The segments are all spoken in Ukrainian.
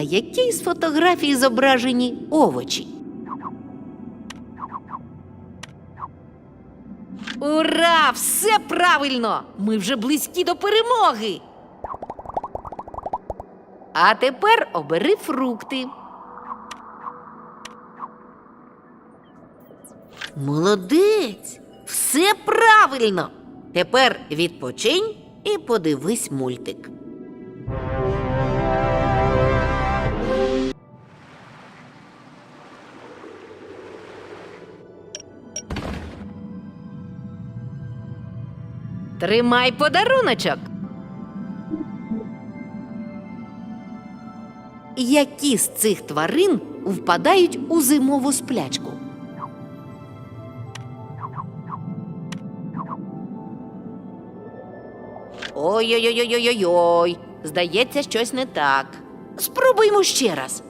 на якій з фотографій зображені овочі? Ура! Все правильно! Ми вже близькі до перемоги. А тепер обери фрукти. Молодець! Все правильно. Тепер відпочинь і подивись мультик. Тримай подаруночок. Які з цих тварин впадають у зимову сплячку? Ой-ой-ой-ой-ой-ой. Здається, щось не так. Спробуймо ще раз.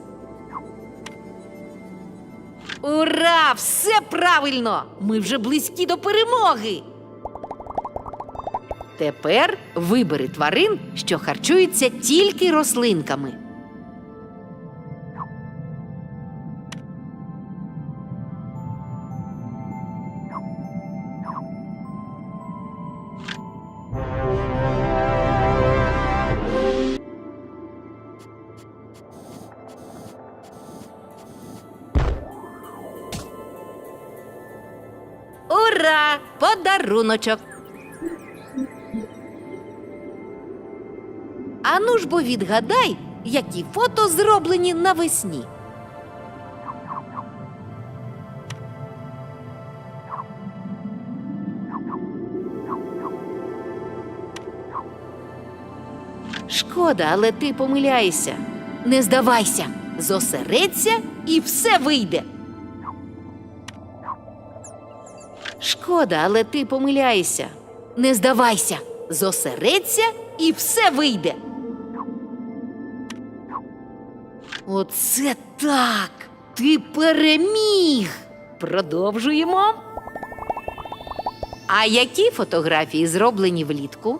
Ура! Все правильно! Ми вже близькі до перемоги. Тепер вибери тварин, що харчуються тільки рослинками. Ура! Подаруночок! Ану ж бо відгадай, які фото зроблені навесні. Шкода, але ти помиляєшся. Не здавайся, зосередься і все вийде. Шкода, але ти помиляєшся. Не здавайся, зосередься і все вийде. Оце так. Ти переміг. Продовжуємо. А які фотографії зроблені влітку?